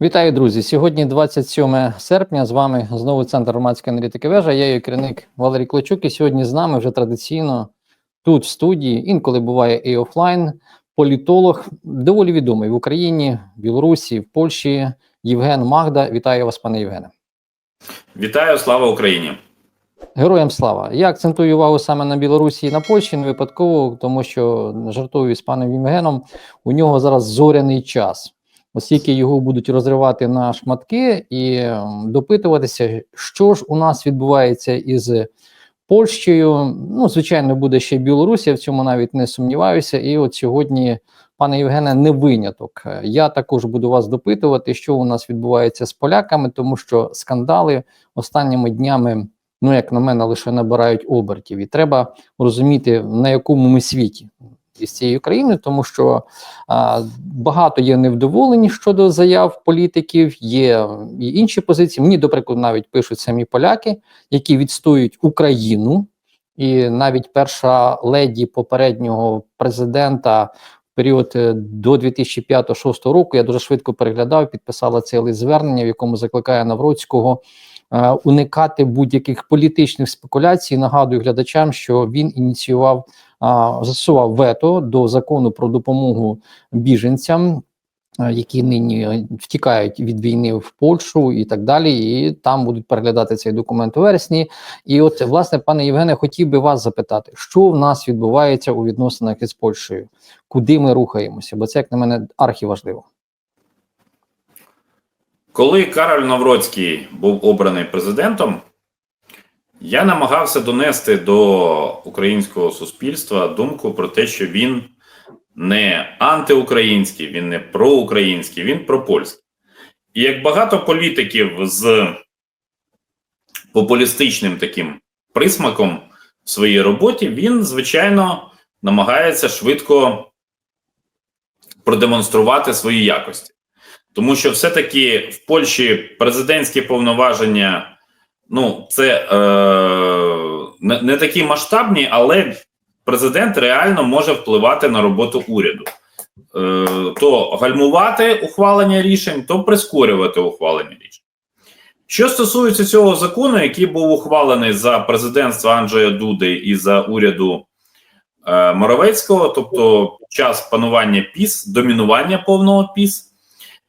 Вітаю, друзі! Сьогодні 27 серпня. З вами знову центр громадської аналітики вежа. Я її керівник Валерій Клочук. І сьогодні з нами вже традиційно тут, в студії, інколи буває і офлайн, політолог, доволі відомий в Україні, в Білорусі, в Польщі. Євген Магда. Вітаю вас, пане Євгене. Вітаю, слава Україні! Героям слава! Я акцентую увагу саме на Білорусі і на Польщі, не випадково, тому що жартую з паном Євгеном. У нього зараз зоряний час, оскільки його будуть розривати на шматки і ем, допитуватися, що ж у нас відбувається із Польщею. Ну, звичайно, буде ще Білорусь, я в цьому навіть не сумніваюся. І от сьогодні, пане Євгене, не виняток. Я також буду вас допитувати, що у нас відбувається з поляками, тому що скандали останніми днями ну як на мене, лише набирають обертів. І треба розуміти, на якому ми світі із цією країною, тому що багато є невдоволені щодо заяв політиків, є і інші позиції. Мені, до прикладу, навіть пишуть самі поляки, які відстоюють Україну, і навіть перша леді попереднього президента. Період е, до 2005-2006 року я дуже швидко переглядав, підписала цей лист звернення, в якому закликає Навроцького е, уникати будь-яких політичних спекуляцій. Нагадую глядачам, що він ініціював застосував вето до закону про допомогу біженцям. е, Які нині втікають від війни в Польщу і так далі, і там будуть переглядати цей документ у вересні. І от, власне, пане Євгене, хотів би вас запитати, що в нас відбувається у відносинах із Польщею, куди ми рухаємося? Бо це, як на мене, архіважливо. Коли Кароль Навроцький був обраний президентом, я намагався донести до українського суспільства думку про те, що він не антиукраїнський, він не проукраїнський, він пропольський. І як багато політиків з популістичним таким присмаком в своїй роботі, він, звичайно, намагається швидко продемонструвати свої якості. Тому що все-таки в Польщі президентські повноваження, ну, це е, не, не такі масштабні, але президент реально може впливати на роботу уряду. Е, то гальмувати ухвалення рішень, то прискорювати ухвалення рішень. Що стосується цього закону, який був ухвалений за президентства Анджея Дуди і за уряду е, Моровецького, тобто час панування ПІС, домінування повного ПІС,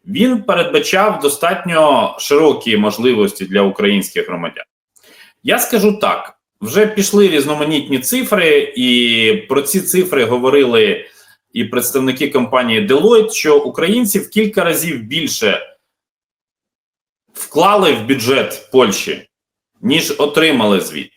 він передбачав достатньо широкі можливості для українських громадян. Я скажу так: вже пішли різноманітні цифри, і про ці цифри говорили і представники компанії Deloitte, що українці в кілька разів більше вклали в бюджет Польщі, ніж отримали звіт.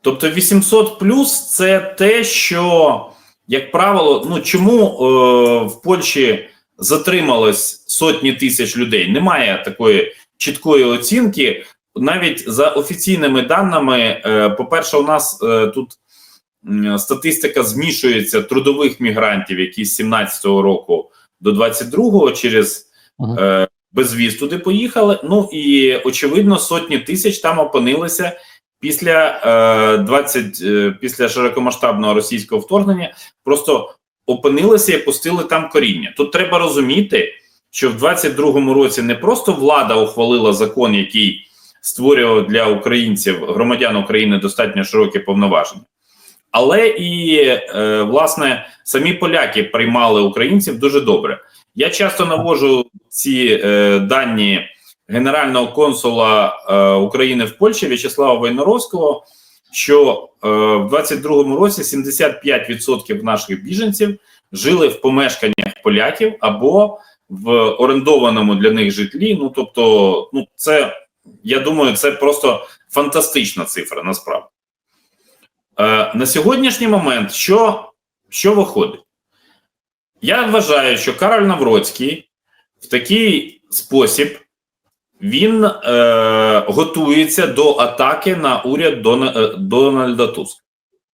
Тобто 800 плюс це те, що, як правило, ну чому е, в Польщі затрималось сотні тисяч людей. Немає такої чіткої оцінки. Навіть за офіційними даними, е, по-перше, у нас е, тут статистика змішується трудових мігрантів, які з 17-го року до 22-го через uh безвіз туди поїхали. Ну і очевидно, сотні тисяч там опинилися після 20, після широкомасштабного російського вторгнення. Просто опинилися і пустили там коріння. Тут треба розуміти, що в 22-му році не просто влада ухвалила закон, який створював для українців, громадян України достатньо широкі повноваження, але і е, власне самі поляки приймали українців дуже добре. Я часто навожу ці е, дані генерального консула е, України в Польщі В'ячеслава Войнаровського що е, в 22-му році 75% наших біженців жили в помешканнях поляків або в орендованому для них житлі. Ну тобто, ну це я думаю, це просто фантастична цифра. Насправді е, на сьогоднішній момент, що, що виходить? Я вважаю, що Кароль Навроцький в такий спосіб він е, готується до атаки на уряд Дона, е, Дональда Туска.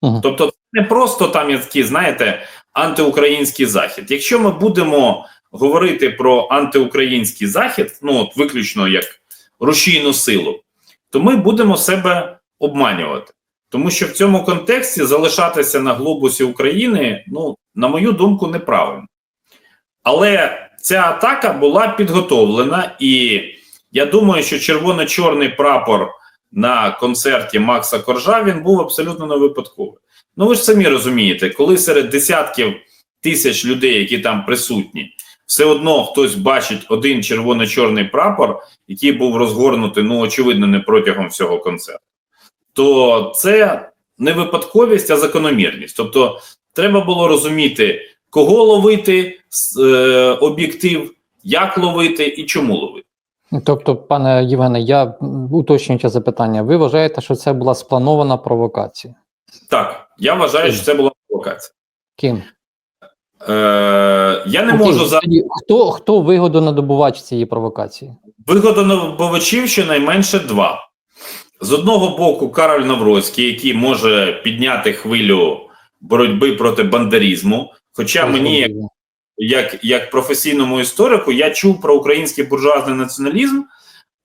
Угу. Тобто, це не просто там є такий, знаєте, антиукраїнський захід. Якщо ми будемо говорити про антиукраїнський захід, ну от виключно як рушійну силу, то ми будемо себе обманювати. Тому що в цьому контексті залишатися на глобусі України, ну, на мою думку, неправильно. Але ця атака була підготовлена, і я думаю, що червоно-чорний прапор на концерті Макса Коржа він був абсолютно не випадковий. Ну ви ж самі розумієте, коли серед десятків тисяч людей, які там присутні, все одно хтось бачить один червоно-чорний прапор, який був розгорнутий, ну очевидно, не протягом всього концерту, то це не випадковість, а закономірність. Тобто, треба було розуміти, кого ловити е, об'єктив, як ловити і чому ловити. Тобто, пане Євгене, я м, уточнююче запитання. Ви вважаєте, що це була спланована провокація? Так, я вважаю, що це була провокація. Ким? Е, я не Окей, можу за хто, хто вигодонадобувач цієї провокації? вигодонабувачів щонайменше два. З одного боку, Кароль Навроцький, який може підняти хвилю боротьби проти бандерізму. Хоча мені, як як, як професійному історику, я чув про український буржуазний націоналізм,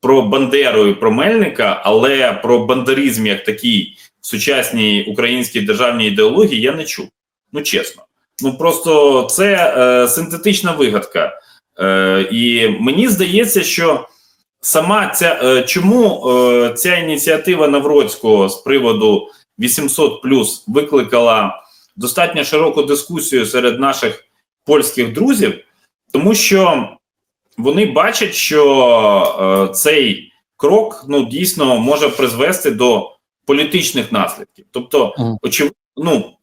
про Бандеру і про Мельника, але про бандеризм як такий в сучасній українській державній ідеології я не чув. Ну чесно. Ну просто це е, синтетична вигадка. Е, і мені здається, що сама ця е, чому е, ця ініціатива Навроцького з приводу 800 викликала достатньо широку дискусію серед наших польських друзів, тому що вони бачать, що е, цей крок ну дійсно може призвести до політичних наслідків. Тобто, Мгм. ну,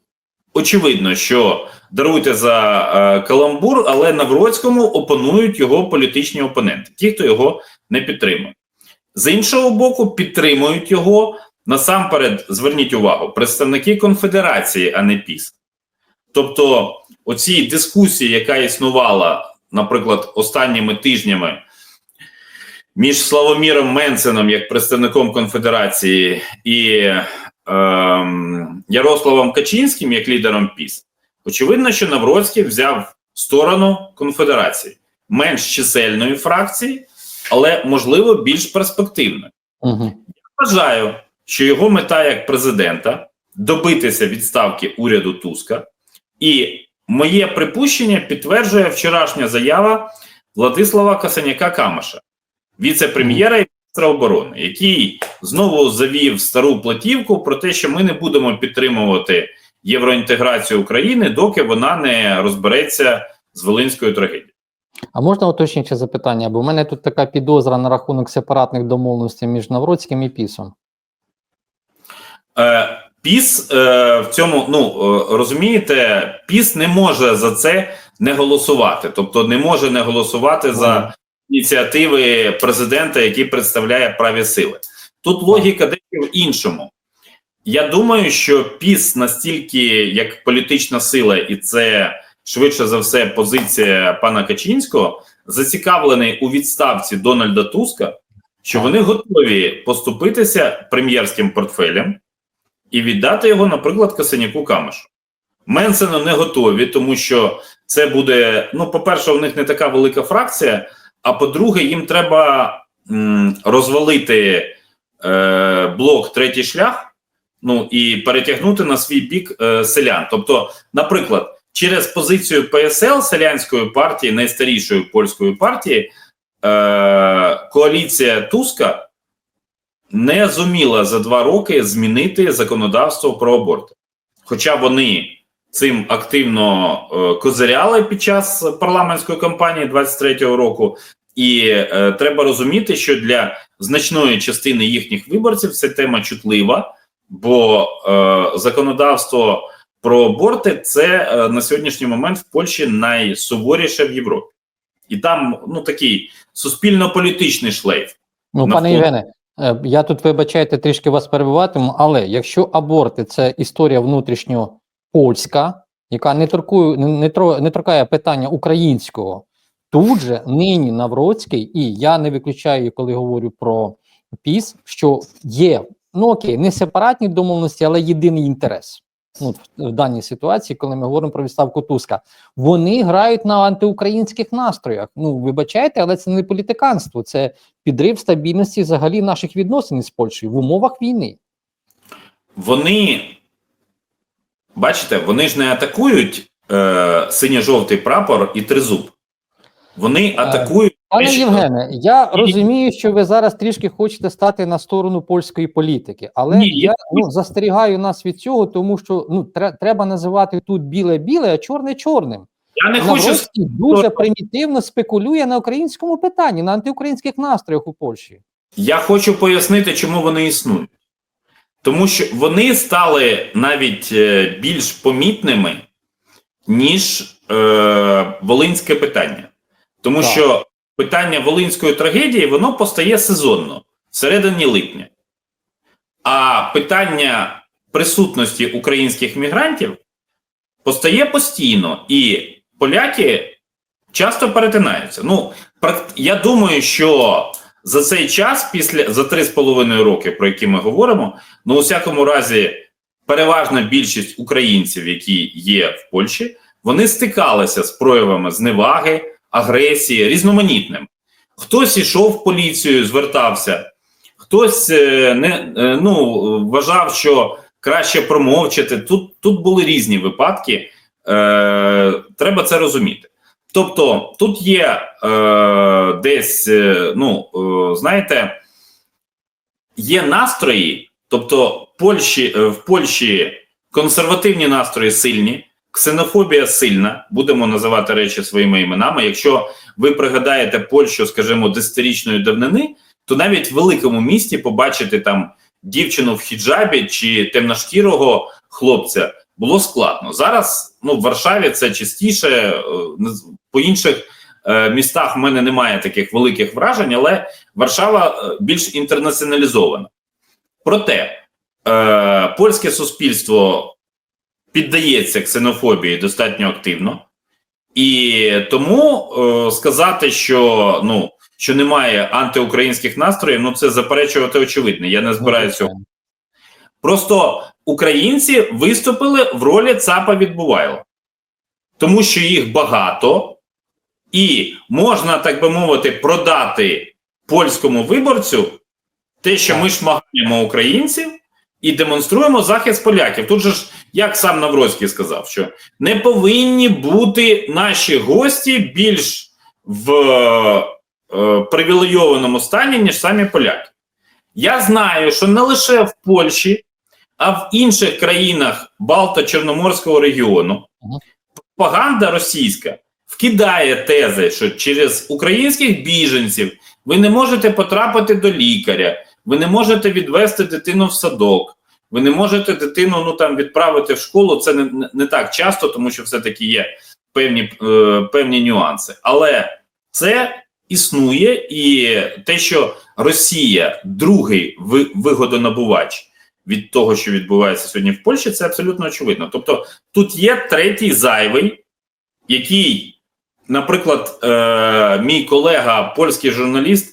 очевидно, що даруйте за е, каламбур, але Навроцькому опонують його політичні опоненти, ті, хто його не підтримує. З іншого боку, підтримують його насамперед, зверніть увагу, представники конфедерації, а не ПІС. Тобто, оцій дискусії, яка існувала, наприклад, останніми тижнями між Славоміром Менценом, як представником конфедерації, і ем, Ярославом Качинським, як лідером ПІС, очевидно, що Навроцький взяв сторону конфедерації менш чисельної фракції, але можливо більш перспективної. Угу. Вважаю, що його мета як президента добитися відставки уряду Туска, і моє припущення підтверджує вчорашня заява Владислава Касаняка Камаша, віце-прем'єра і міністра оборони, який знову завів стару платівку про те, що ми не будемо підтримувати євроінтеграцію України, доки вона не розбереться з Волинською трагедією. А можна уточнююче запитання? Бо в мене тут така підозра на рахунок сепаратних домовленостей між Навроцьким і Пісом. Е, Піс е, в цьому, ну е, розумієте, Піс не може за це не голосувати, тобто не може не голосувати за ініціативи президента, який представляє праві сили. Тут логіка дещо в іншому. Я думаю, що Піс настільки як політична сила, і це швидше за все позиція пана Качинського, зацікавлений у відставці Дональда Туска, що вони готові поступитися прем'єрським портфелем і віддати його, наприклад, Касаняку Камешу. Менсену не готові, тому що це буде. Ну, по-перше, у них не така велика фракція. А по-друге, їм треба м, розвалити е, блок третій шлях, ну і перетягнути на свій бік е, селян. Тобто, наприклад, через позицію ПСЛ селянської партії, найстарішої польської партії, е, коаліція Туска не зуміла за два роки змінити законодавство про аборти. Хоча вони цим активно е, козиряли під час парламентської кампанії 23-го року, і е, треба розуміти, що для значної частини їхніх виборців ця тема чутлива, бо е, законодавство про аборти це е, на сьогоднішній момент в Польщі найсуворіше в Європі, і там ну такий суспільно-політичний шлейф. Ну, Навколо. пане Євгене, я тут вибачайте, трішки вас перебуватиму, але якщо аборти це історія внутрішньо польська, яка не торкує, не, не торкає питання українського, тут же нині Навроцький, і я не виключаю, коли говорю про ПІС, що є ну окей, не сепаратні домовленості, але єдиний інтерес. Ну, в, даній ситуації, коли ми говоримо про відставку Туска, вони грають на антиукраїнських настроях. Ну, вибачайте, але це не політиканство, це підрив стабільності взагалі наших відносин з Польщею в умовах війни. Вони бачите, вони ж не атакують е, синьо-жовтий прапор і тризуб. Вони атакують. Пане Євгене, я розумію, що ви зараз трішки хочете стати на сторону польської політики, але Ні, я ну, застерігаю нас від цього, тому що ну тре- треба називати тут біле біле, а чорне чорним. Я не хочу дуже примітивно спекулює на українському питанні, на антиукраїнських настроях у Польщі. Я хочу пояснити, чому вони існують. Тому що вони стали навіть е, більш помітними, ніж е, волинське питання. Тому Так. що питання волинської трагедії воно постає сезонно, всередині липня. А питання присутності українських мігрантів постає постійно, і поляки часто перетинаються. Ну, я думаю, що за цей час, після за три з половиною роки, про які ми говоримо, ну у всякому разі, переважна більшість українців, які є в Польщі, вони стикалися з проявами зневаги, агресії, різноманітним. Хтось ішов в поліцію, звертався, хтось е, не е, ну вважав, що краще промовчати. Тут, тут були різні випадки. Е, треба це розуміти. Тобто, тут є е, десь, е, ну е, знаєте, є настрої, тобто Польщі, в Польщі консервативні настрої сильні, ксенофобія сильна, будемо називати речі своїми іменами. Якщо ви пригадаєте Польщу, скажімо, десятирічної давнини, то навіть в великому місті побачити там дівчину в хіджабі чи темношкірого хлопця було складно. Зараз ну, в Варшаві це частіше, е, по інших е, містах в мене немає таких великих вражень, але Варшава е, більш інтернаціоналізована. Проте е, польське суспільство піддається ксенофобії достатньо активно, і тому е, сказати, що ну що немає антиукраїнських настроїв, ну це заперечувати очевидно. Я не збираюся цього. Просто українці виступили в ролі ЦАПа відбувайло, тому що їх багато, і можна, так би мовити, продати польському виборцю те, що ми шмагаємо українців і демонструємо захист поляків. Тут же ж, як сам Навроцький сказав, що не повинні бути наші гості більш в е, привілейованому стані, ніж самі поляки. Я знаю, що не лише в Польщі, а в інших країнах Балто-Чорноморського регіону пропаганда російська вкидає тези, що через українських біженців ви не можете потрапити до лікаря, ви не можете відвести дитину в садок, ви не можете дитину ну там відправити в школу. Це не, не, так часто, тому що все-таки є певні, е, певні нюанси. Але це існує, і те, що Росія другий вигодонабувач від того, що відбувається сьогодні в Польщі, це абсолютно очевидно. Тобто, тут є третій зайвий, який, наприклад, е, мій колега, польський журналіст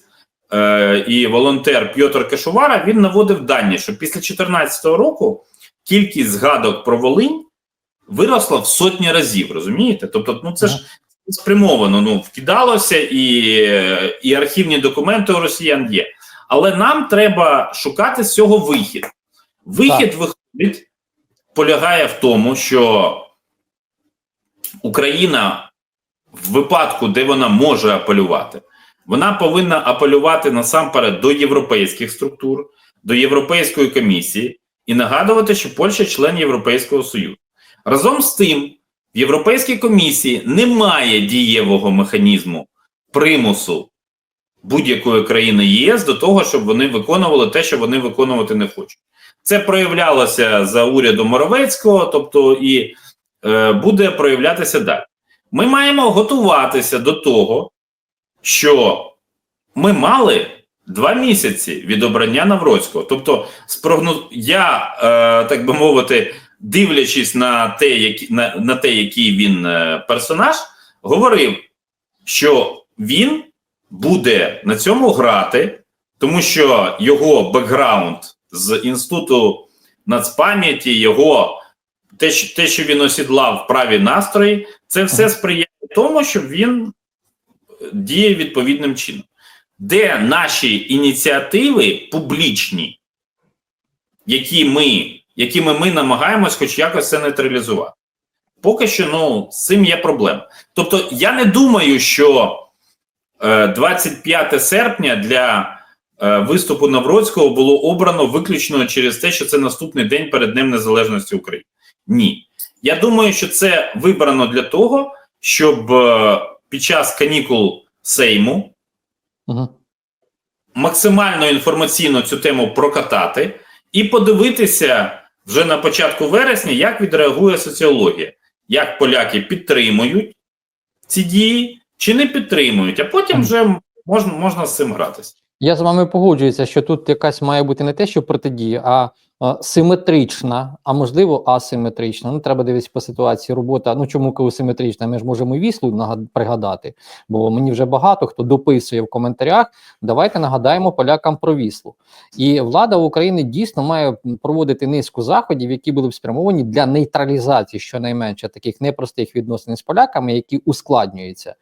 е, і волонтер Пьотр Кашувара, він наводив дані, що після 2014 року кількість згадок про Волинь виросла в сотні разів. Розумієте? Тобто, ну це ж спрямовано ну, вкидалося, і, і архівні документи у росіян є. Але нам треба шукати з цього вихід. Вихід виходить, полягає в тому, що Україна в випадку, де вона може апелювати, вона повинна апелювати насамперед до європейських структур, до Європейської комісії і нагадувати, що Польща член Європейського Союзу. Разом з тим, в Європейській комісії немає дієвого механізму примусу будь-якої країни ЄС до того, щоб вони виконували те, що вони виконувати не хочуть. Це проявлялося за урядом Моровецького, тобто і е, буде проявлятися далі. Ми маємо готуватися до того, що ми мали два місяці від обрання Навроцького. Тобто, спрогноз... я, е, так би мовити, дивлячись на те, які, на, на те, який він е, персонаж, говорив, що він буде на цьому грати, тому що його бекграунд з інституту нацпам'яті, його те, що, те, що він осідлав праві настрої, це все сприяє тому, щоб він діє відповідним чином. Де наші ініціативи публічні, які ми, якими ми намагаємось хоч якось це нейтралізувати? Поки що ну, з цим є проблема. Тобто, я не думаю, що е, 25 серпня для е, виступу Навроцького було обрано виключно через те, що це наступний день перед Днем Незалежності України. Ні. Я думаю, що це вибрано для того, щоб е, під час канікул Сейму Угу. максимально інформаційно цю тему прокатати і подивитися вже на початку вересня, як відреагує соціологія, як поляки підтримують ці дії чи не підтримують, а потім вже можна, можна з цим гратися. Я з вами погоджуюся, що тут якась має бути не те, що протидія, а, симетрична, а можливо асиметрична. Ну, треба дивитися по ситуації робота. Ну чому коли симетрична? Ми ж можемо і віслу пригадати, бо мені вже багато хто дописує в коментарях. Давайте нагадаємо полякам про віслу. І влада України дійсно має проводити низку заходів, які були б спрямовані для нейтралізації щонайменше таких непростих відносин з поляками, які ускладнюються.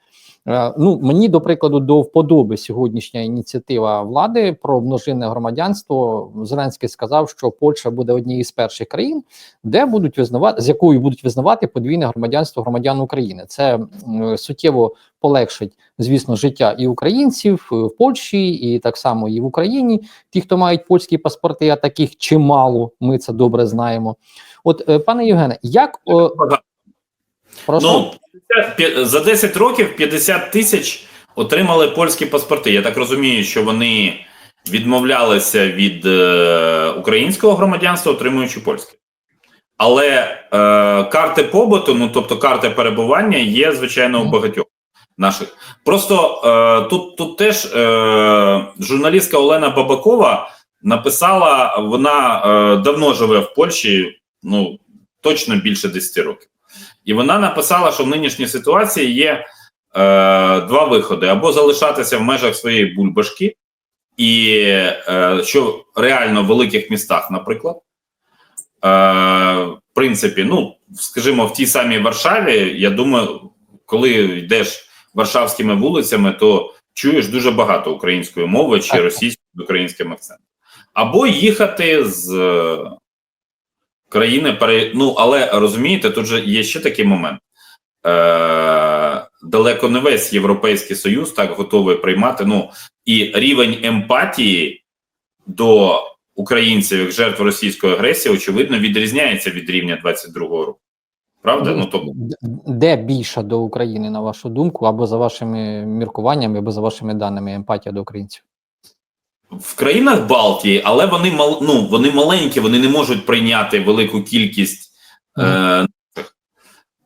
Е, Ну, мені, до прикладу, до вподоби сьогоднішня ініціатива влади про множинне громадянство. Зеленський сказав, що Польща буде однією з перших країн, де будуть визнавати, з якою будуть визнавати подвійне громадянство громадян України. Це суттєво полегшить, звісно, життя і українців в Польщі, і так само і в Україні. Ті, хто мають польські паспорти, а таких чимало, ми це добре знаємо. От, е, пане Євгене, як о, прошу? Ну, за 10 років 50 тисяч отримали польські паспорти. Я так розумію, що вони відмовлялися від е, українського громадянства, отримуючи польське. Але е, карти побуту, ну тобто карти перебування, є звичайно у багатьох наших. Просто е, тут, тут теж е, журналістка Олена Бабакова написала: вона е, давно живе в Польщі, ну точно більше 10 років. І вона написала, що в нинішній ситуації є е, два виходи: або залишатися в межах своєї бульбашки, і е, що реально в великих містах, наприклад, е, в принципі, ну скажімо, в тій самій Варшаві, я думаю, коли йдеш варшавськими вулицями, то чуєш дуже багато української мови чи російською з українським акцентом. Або їхати з е, країни пере... Ну, але розумієте, тут же є ще такий момент. Е, далеко не весь Європейський Союз так готовий приймати. Ну і рівень емпатії до українців як жертв російської агресії, очевидно, відрізняється від рівня 22-го року. Правда? Ну тобто, Д- де більша до України, на вашу думку, або за вашими міркуваннями, або за вашими даними емпатія до українців? В країнах Балтії, але вони мал, ну, вони маленькі, вони не можуть прийняти велику кількість. Е,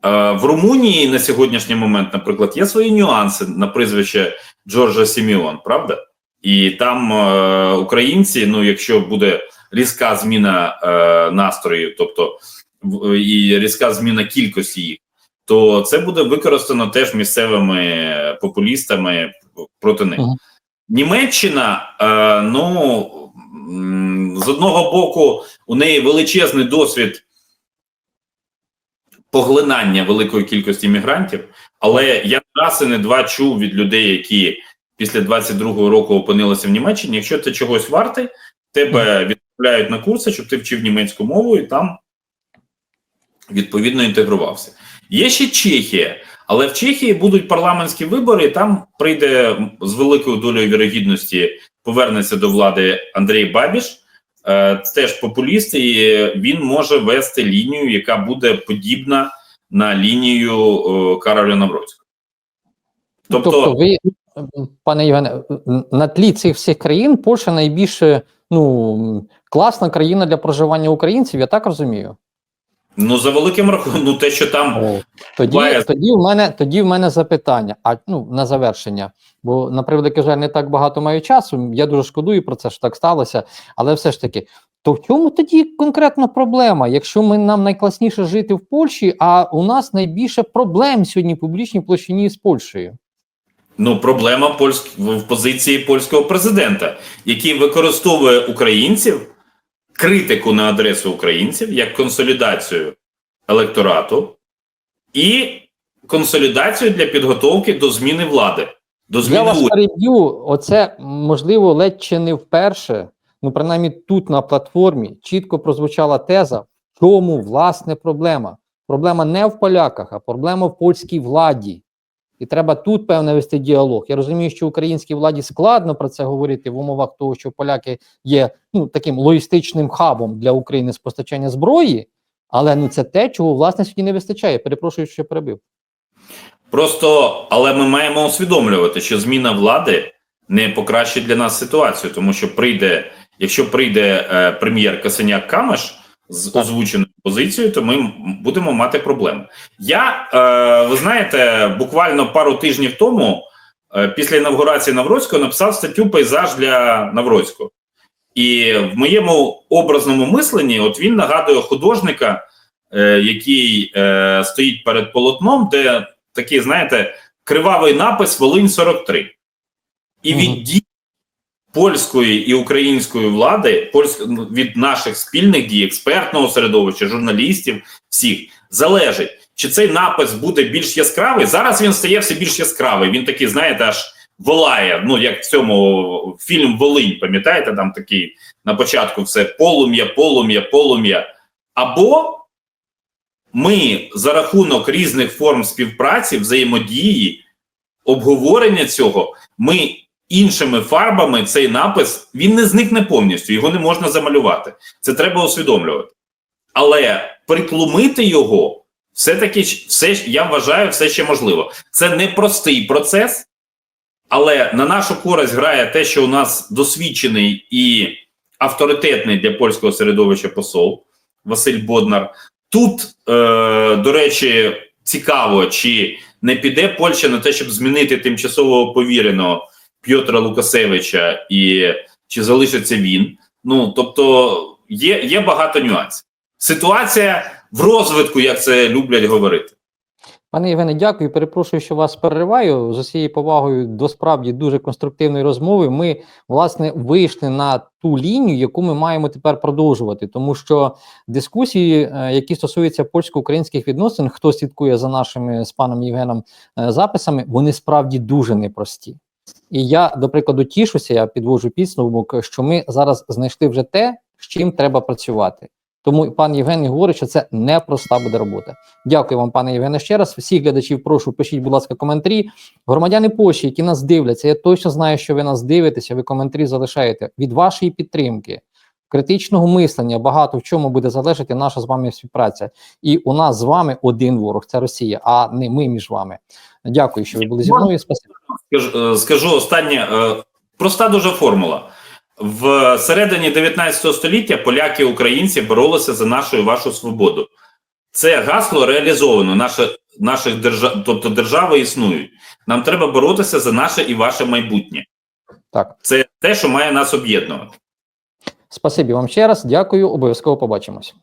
е, в Румунії на сьогоднішній момент, наприклад, є свої нюанси на прізвище Джорджа Сіміон, правда? І там е, українці, ну, якщо буде різка зміна е, настроїв, тобто в- і різка зміна кількості їх, то це буде використано теж місцевими популістами проти них. Німеччина, е, ну з одного боку, у неї величезний досвід поглинання великої кількості мігрантів, але я раз і не два чув від людей, які після 22-го року опинилися в Німеччині. Якщо ти чогось вартий, тебе відправляють на курси, щоб ти вчив німецьку мову і там відповідно інтегрувався. Є ще Чехія, але в Чехії будуть парламентські вибори, і там прийде з великою долею вірогідності повернеться до влади Андрій Бабіш, е, теж популіст, і він може вести лінію, яка буде подібна на лінію е, Кароля Навроцького. Тобто, Тобто, ви, пане Євгене, на тлі цих всіх країн Польща найбільше ну, класна країна для проживання українців, я так розумію. Ну за великим рахунком, ну те, що там О, тоді, Буває. тоді, в мене, тоді в мене запитання, а ну на завершення. Бо на превеликий жаль, не так багато маю часу. Я дуже шкодую про це, що так сталося. Але все ж таки, то в чому тоді конкретно проблема? Якщо ми нам найкласніше жити в Польщі, а у нас найбільше проблем сьогодні в публічній площині з Польщею. Ну, проблема польськ... в позиції польського президента, який використовує українців, критику на адресу українців як консолідацію електорату і консолідацію для підготовки до зміни влади. До Я зміни вас переб'ю. Оце можливо ледь чи не вперше. Ну, принаймні, тут на платформі чітко прозвучала теза, в чому власне проблема. Проблема не в поляках, а проблема в польській владі. І треба тут певне вести діалог. Я розумію, що українській владі складно про це говорити в умовах того, що поляки є ну таким логістичним хабом для України з постачання зброї, але ну це те, чого власне сьогодні не вистачає. Перепрошую, що перебив. Просто, але ми маємо усвідомлювати, що зміна влади не покращить для нас ситуацію, тому що прийде, якщо прийде е, прем'єр Касеняк Камеш з озвученою позицією, то ми будемо мати проблеми. Я е, ви знаєте, буквально пару тижнів тому, е, після інавгурації Навроцького, написав статтю Пейзаж для Навроцького. І в моєму образному мисленні, от він нагадує художника, е, який е, стоїть перед полотном, де такий, знаєте, кривавий напис Волинь 43. І від дій польської і української влади, польськ, ну, від наших спільних дій, експертного середовища, журналістів, всіх залежить, чи цей напис буде більш яскравий. Зараз він стає все більш яскравий. Він такий, знаєте, аж волає. Ну, як в цьому фільм Волинь, пам'ятаєте, там такий на початку все полум'я, полум'я, полум'я. Або ми за рахунок різних форм співпраці, взаємодії, обговорення цього, ми іншими фарбами цей напис він не зникне повністю, його не можна замалювати. Це треба усвідомлювати. Але притлумити його все-таки все я вважаю, все ще можливо. Це не простий процес, але на нашу користь грає те, що у нас досвідчений і авторитетний для польського середовища посол Василь Боднар. Тут, е, до речі, цікаво, чи не піде Польща на те, щоб змінити тимчасового повіреного П'єтра Лукасевича, і чи залишиться він. Ну тобто є, є багато нюансів. Ситуація в розвитку, як це люблять говорити. Пане Євгене, дякую. Перепрошую, що вас перериваю. З усією повагою до справді дуже конструктивної розмови. Ми власне вийшли на ту лінію, яку ми маємо тепер продовжувати, тому що дискусії, е, які стосуються польсько-українських відносин, хто слідкує за нашими з паном Євгеном е, записами, вони справді дуже непрості. І я, до прикладу, тішуся, я підвожу підсумок, що ми зараз знайшли вже те, з чим треба працювати. Тому пан Євген говорить, що це непроста буде робота. Дякую вам, пане Євгене, ще раз. Всіх глядачів прошу, пишіть, будь ласка, коментарі. Громадяни Польщі, які нас дивляться, я точно знаю, що ви нас дивитеся, ви коментарі залишаєте. Від вашої підтримки, критичного мислення багато в чому буде залежати наша з вами співпраця. І у нас з вами один ворог це Росія, а не ми між вами. Дякую, що ви були зі мною. Спасибо. Скажу, е, останнє е, проста дуже формула. В середині 19 століття поляки і українці боролися за нашу і вашу свободу. Це гасло реалізовано. Наше, наших держав, тобто держави існують. Нам треба боротися за наше і ваше майбутнє. Так, Це те, що має нас об'єднувати. спасибі вам ще раз. Дякую. Обов'язково побачимось.